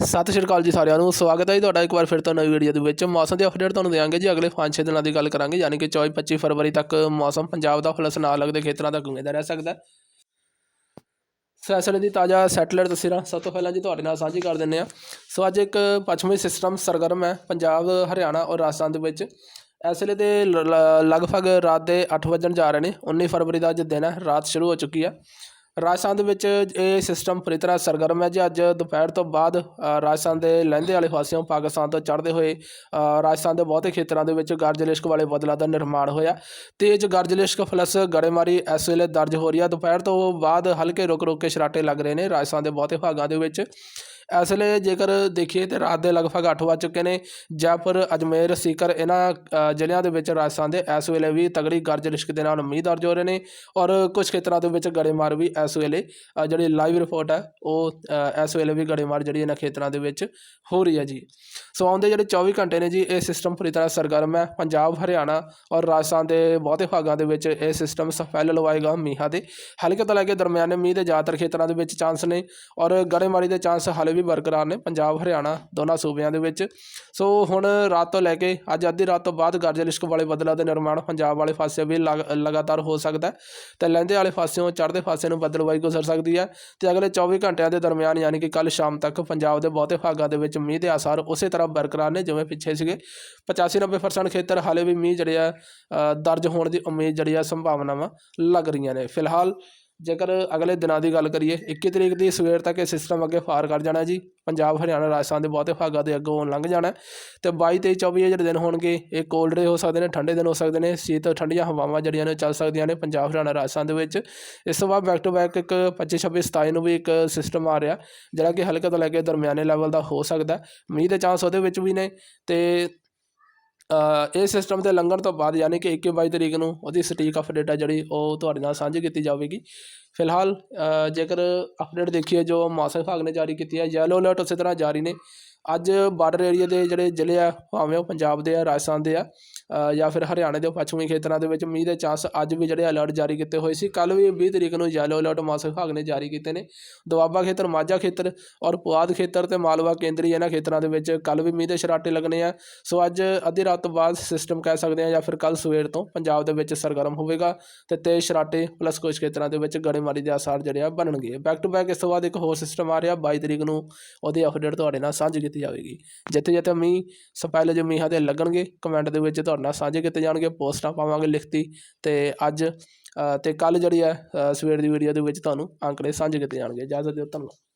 ਸਤਿ ਸ਼੍ਰੀ ਅਕਾਲ ਜੀ ਸਾਰਿਆਂ ਨੂੰ, ਸਵਾਗਤ ਹੈ ਜੀ ਤੁਹਾਡਾ ਇੱਕ ਵਾਰ ਫਿਰ ਤੋਂ ਨਵੀਂ ਵੀਡੀਓ ਦੇ ਵਿੱਚ। ਮੌਸਮ ਦੀ ਅਪਡੇਟ ਤੁਹਾਨੂੰ ਦੇਵਾਂਗੇ ਜੀ, ਅਗਲੇ 5-6 ਦਿਨਾਂ ਦੀ ਗੱਲ ਕਰਾਂਗੇ, ਯਾਨੀ ਕਿ 24-25 ਫਰਵਰੀ ਤੱਕ ਮੌਸਮ ਪੰਜਾਬ ਦਾ ਫਲਸ ਨਾਲ ਲੱਗਦੇ ਖੇਤਰਾਂ ਤੱਕ ਉਮੀਦ ਰਹਿ ਸਕਦਾ ਹੈ। ਸੋ ਇਸ ਵੇਲੇ ਦੀ ਤਾਜ਼ਾ ਸੈਟਲਾਈਟ ਤਸਵੀਰਾਂ ਸਭ ਤੋਂ ਪਹਿਲਾਂ ਜੀ ਤੁਹਾਡੇ ਨਾਲ ਸਾਂਝੀ ਕਰ ਦਿੰਦੇ ਆ ਸੋ ਅੱਜ ਇੱਕ ਪੱਛਮੀ ਸਿਸਟਮ ਸਰਗਰਮ ਹੈ, ਪੰਜਾਬ, ਹਰਿਆਣਾ ਔਰ ਰਾਜਸਥਾਨ ਦੇ ਵਿੱਚ। ਇਸ ਵੇਲੇ ਦੇ ਲ- ਲ- ਲਗਭਗ ਰਾਤ ਦੇ 8 ਵਜਣ ਜਾ ਰਹੇ ਨੇ 19 ਫਰਵਰੀ ਦਾ ਅੱਜ ਦਿਨ ਹੈ, ਰਾਤ ਸ਼ੁਰੂ ਹੋ ਚੁੱਕੀ ਹੈ। ਰਾਜਸਥਾਨ ਦੇ ਵਿੱਚ ਇਹ ਸਿਸਟਮ ਪੂਰੀ ਤਰ੍ਹਾਂ ਸਰਗਰਮ ਹੈ ਜੀ। ਅੱਜ ਦੁਪਹਿਰ ਤੋਂ ਬਾਅਦ ਰਾਜਸਥਾਨ ਦੇ ਲਹਿੰਦੇ ਵਾਲੇ ਪਾਸਿਓਂ ਪਾਕਿਸਤਾਨ ਤੋਂ ਚੜ੍ਹਦੇ ਹੋਏ ਰਾਜਸਥਾਨ ਦੇ ਬਹੁਤੇ ਖੇਤਰਾਂ ਦੇ ਵਿੱਚ ਗਰਜ ਲਿਸ਼ਕ ਵਾਲੇ ਬੱਦਲਾਂ ਦਾ ਨਿਰਮਾਣ ਹੋਇਆ। ਤੇਜ਼ ਗਰਜ ਲਿਸ਼ਕ ਪਲੱਸ ਗੜੇਮਾਰੀ ਇਸ ਵੇਲੇ ਦਰਜ ਹੋ ਰਹੀ ਹੈ। ਦੁਪਹਿਰ ਤੋਂ ਬਾਅਦ ਹਲਕੇ ਰੁਕ ਰੁਕ ਕੇ ਸ਼ਰਾਟੇ ਲੱਗ ਰਹੇ ਨੇ ਰਾਜਸਥਾਨ ਦੇ ਬਹੁਤੇ ਭਾਗਾਂ ਦੇ ਵਿੱਚ। ਇਸ ਵੇਲੇ ਜੇਕਰ ਦੇਖੀਏ ਤਾਂ ਰਾਤ ਦੇ ਲਗਭਗ 8 ਵੱਜ ਚੁੱਕੇ ਨੇ ਜੈਪੁਰ ਅਜਮੇਰ, ਸੀਕਰ ਇਹਨਾਂ ਜ਼ਿਲ੍ਹਿਆਂ ਦੇ ਵਿੱਚ ਰਾਜਸਥਾਨ ਦੇ ਇਸ ਵੇਲੇ ਵੀ ਤਗੜੀ ਗਰਜ ਰਿਸ਼ਕ ਦੇ ਨਾਲ ਮੀਂਹ ਦਰਜ ਹੋ ਰਹੇ ਨੇ ਔਰ ਕੁਝ ਖੇਤਰਾਂ ਦੇ ਵਿੱਚ ਗੜੇਮਾਰ ਵੀ ਇਸ ਵੇਲੇ ਜਿਹੜੀ ਲਾਈਵ ਰਿਪੋਰਟ ਹੈ, ਉਹ ਇਸ ਵੇਲੇ ਵੀ ਗੜੇਮਾਰ ਜਿਹੜੀ ਇਹਨਾਂ ਖੇਤਰਾਂ ਦੇ ਵਿੱਚ ਹੋ ਰਹੀ ਹੈ ਜੀ। ਸੋ ਆਉਂਦੇ ਜਿਹੜੇ 24 ਘੰਟੇ ਨੇ ਜੀ, ਇਹ ਸਿਸਟਮ ਪੂਰੀ ਤਰ੍ਹਾਂ ਸਰਗਰਮ ਹੈ। ਪੰਜਾਬ, ਹਰਿਆਣਾ ਔਰ ਰਾਜਸਥਾਨ ਦੇ ਬਹੁਤੇ ਭਾਗਾਂ ਦੇ ਵਿੱਚ ਇਹ ਸਿਸਟਮ ਸਫੈਲ ਲਵਾਏਗਾ ਮੀਂਹਾਂ ਦੇ। ਹਲਕੇ ਤੋਂ ਲੈ ਕੇ ਦਰਮਿਆਨੇ ਮੀਂਹ ਦੇ ਜ਼ਿਆਦਾਤਰ ਖੇਤਰਾਂ ਦੇ ਵਿੱਚ ਚਾਂਸ ਨੇ ਔਰ ਗੜੇਮਾਰੀ ਦੇ ਚਾਂਸ ਹਾਲੇ ਵੀ ਬਰਕਰਾਰ ਨੇ, ਪੰਜਾਬ, ਹਰਿਆਣਾ ਦੋਨਾਂ ਸੂਬਿਆਂ ਦੇ ਵਿੱਚ। ਸੋ ਹੁਣ ਰਾਤ ਤੋਂ ਲੈ ਕੇ ਅੱਜ ਅੱਧੀ ਰਾਤ ਤੋਂ ਬਾਅਦ ਗਰਜ ਲਿਸ਼ਕ ਵਾਲੇ ਬੱਦਲਾਂ ਦੇ ਨਿਰਮਾਣ ਪੰਜਾਬ ਵਾਲੇ ਪਾਸੇ ਵੀ ਲਗ- ਲਗਾਤਾਰ ਹੋ ਸਕਦਾ ਹੈ। ਤੇ ਲਹਿੰਦੇ ਵਾਲੇ ਪਾਸਿਓਂ ਚੜ੍ਹਦੇ ਪਾਸੇ ਨੂੰ ਬੱਦਲਵਾਈ ਗੁਜ਼ਰ ਸਕਦੀ ਹੈ ਤੇ ਅਗਲੇ 24 ਘੰਟਿਆਂ ਦੇ ਦਰਮਿਆਨ ਯਾਨੀ ਕਿ ਕੱਲ ਸ਼ਾਮ ਤੱਕ ਪੰਜਾਬ ਦੇ ਬਹੁਤੇ ਭਾਗਾਂ ਦੇ ਵਿੱਚ ਮੀਂਹ ਦੇ ਆਸਾਰ ਉਸੇ ਤਰ੍ਹਾਂ ਬਰਕਰਾਰ ਨੇ, ਜਿਵੇਂ ਪਿੱਛੇ ਸੀਗੇ। 85-90% ਖੇਤਰ ਹਾਲੇ ਵੀ ਮੀਂਹ ਜਿਹੜੇ ਆ ਦਰਜ ਹੋਣ ਦੀ ਉਮੀਦ ਜਿਹੜੀ ਆ ਸੰਭਾਵਨਾਵਾਂ ਲੱਗ ਰਹੀਆਂ ਨੇ। ਫਿਲਹਾਲ ਜੇਕਰ ਅਗਲੇ ਦਿਨਾਂ ਦੀ ਗੱਲ ਕਰੀਏ 21 ਤਰੀਕ ਦੀ ਸਵੇਰ ਤੱਕ ਇਹ ਸਿਸਟਮ ਅੱਗੇ ਫਾਰ ਕਰ ਜਾਣਾ ਜੀ। ਪੰਜਾਬ, ਹਰਿਆਣਾ, ਰਾਜਸਥਾਨ ਦੇ ਬਹੁਤੇ ਭਾਗਾਂ ਦੇ ਅੱਗੋਂ ਲੰਘ ਜਾਣਾ। ਹੈ ਤੇ 22 23 24 ਜਿਹੜੇ ਦਿਨ ਹੋਣਗੇ, ਇਹ ਕੋਲਡ ਡੇ ਹੋ ਸਕਦੇ ਨੇ, ਠੰਡੇ ਦਿਨ ਹੋ ਸਕਦੇ ਨੇ, ਸ਼ੀਤ, ਠੰਡੀਆਂ ਹਵਾਵਾਂ ਜਿਹੜੀਆਂ ਨੇ ਚੱਲ ਸਕਦੀਆਂ ਨੇ ਪੰਜਾਬ, ਹਰਿਆਣਾ, ਰਾਜਸਥਾਨ ਦੇ ਵਿੱਚ। ਇਸ ਤੋਂ ਬਾਅਦ ਬੈਕ ਟੂ ਬੈਕ ਇੱਕ 25 26 27 ਨੂੰ ਵੀ ਇੱਕ ਸਿਸਟਮ ਆ ਰਿਹਾ, ਜਿਹੜਾ ਕਿ ਹਲਕੇ ਤੋਂ ਲੈ ਕੇ ਦਰਮਿਆਨੇ ਲੈਵਲ ਦਾ ਹੋ ਸਕਦਾ। ਮੀਂਹ ਦੇ ਚਾਂਸ ਉਹਦੇ ਵਿੱਚ ਵੀ ਨੇ। ਤੇ ਇਹ ਸਿਸਟਮ ਦੇ ਲੰਘਣ ਤੋਂ ਬਾਅਦ ਯਾਨੀ ਕਿ 21 22 ਤਰੀਕ ਨੂੰ ਉਹਦੀ ਸਟੀਕ ਅਪਡੇਟ ਆ ਜਿਹੜੀ ਉਹ ਤੁਹਾਡੇ ਨਾਲ ਸਾਂਝੀ ਕੀਤੀ ਜਾਵੇਗੀ। ਫਿਲਹਾਲ ਜੇਕਰ ਅਪਡੇਟ ਦੇਖੀਏ ਜੋ ਮੌਸਮ ਵਿਭਾਗ ਨੇ ਜਾਰੀ ਕੀਤੀ ਹੈ ਯੈਲੋ ਅਲਰਟ ਉਸੇ ਤਰ੍ਹਾਂ ਜਾਰੀ ਨੇ। ਅੱਜ ਬਾਰਡਰ ਏਰੀਆ ਦੇ ਜਿਹੜੇ ਜ਼ਿਲ੍ਹੇ ਆ ਭਾਵੇਂ ਉਹ ਪੰਜਾਬ ਦੇ ਆ, ਰਾਜਸਥਾਨ ਦੇ ਆ ਜਾਂ ਫਿਰ ਹਰਿਆਣੇ ਦੇ ਪੱਛਮੀ ਖੇਤਰਾਂ ਦੇ ਵਿੱਚ ਮੀਂਹ ਦੇ ਚਾਂਸ ਅੱਜ ਵੀ ਜਿਹੜੇ ਅਲਰਟ ਜਾਰੀ ਕੀਤੇ ਹੋਏ ਸੀ। ਕੱਲ ਵੀ 20 ਤਰੀਕ ਨੂੰ ਯੈਲੋ ਅਲਰਟ ਮੌਸਮ ਵਿਭਾਗ ਨੇ ਜਾਰੀ ਕੀਤੇ ਨੇ। ਦੁਆਬਾ ਖੇਤਰ, ਮਾਝਾ ਖੇਤਰ ਔਰ ਪੁਆਧ ਖੇਤਰ ਤੇ ਮਾਲਵਾ ਕੇਂਦਰੀ ਇਹਨਾਂ ਖੇਤਰਾਂ ਦੇ ਵਿੱਚ ਕੱਲ ਵੀ ਮੀਂਹ ਦੇ ਛਰਾਟੇ ਲੱਗਣੇ ਆ। ਸੋ ਅੱਜ ਅੱਧੀ ਰਾਤ ਤੋਂ ਬਾਅਦ ਸਿਸਟਮ ਕਹਿ ਸਕਦੇ ਆ ਜਾਂ ਫਿਰ ਕੱਲ ਸਵੇਰ ਤੋਂ ਪੰਜਾਬ ਦੇ ਵਿੱਚ ਸਰਗਰਮ ਹੋਵੇਗਾ ਤੇ ਤੇਜ਼ ਛਰਾਟੇ ਪਲੱਸ ਕੁਝ ਖੇਤਰਾਂ ਦੇ ਵਿੱਚ ਗੜੇਮਾਰੀ ਦੇ ਆਸਾਰ ਜਿਹੜੇ ਆ ਬਣਨਗੇ। ਬੈਕ ਟੂ ਬੈਕ ਇਸ ਤੋਂ ਬਾਅਦ ਇੱਕ ਹੋਰ ਸਿਸਟਮ ਆ ਰਿਹਾ 22 ਤਰੀਕ ਨੂੰ ਉਹਦੀ ਅਪਡੇਟ ਤੁਹਾਡੇ ਨਾਲ ਸਾਂਝੀ ਕੀਤੀ ਜਾਵੇਗੀ। ਜਿੱਥੇ ਜਿੱਥੇ ਮੀਂਹ ਸਪੈਲ ਜੋ ਮੀਂਹਾਂ ਦੇ ਲੱਗਣਗੇ ਕਮੈਂਟ ਦੇ ਵਿੱਚ ਤੁਹਾਡੇ ਨਾਲ ਸਾਂਝੇ ਕੀਤੇ ਜਾਣਗੇ ਪੋਸਟਾਂ ਪਾਵਾਂਗੇ ਲਿਖਤੀ ਤੇ ਅੱਜ ਅ, ਤੇ ਕੱਲ ਜਿਹੜੀ ਹੈ ਸਵੇਰ ਦੀ ਵੀਡੀਓ ਦੇ ਵਿੱਚ ਤੁਹਾਨੂੰ ਅੰਕੜੇ ਸਾਂਝੇ ਕੀਤੇ ਜਾਣਗੇ। ਇਜਾਜ਼ਤ ਦਿਓ ਧੰਨਵਾਦ।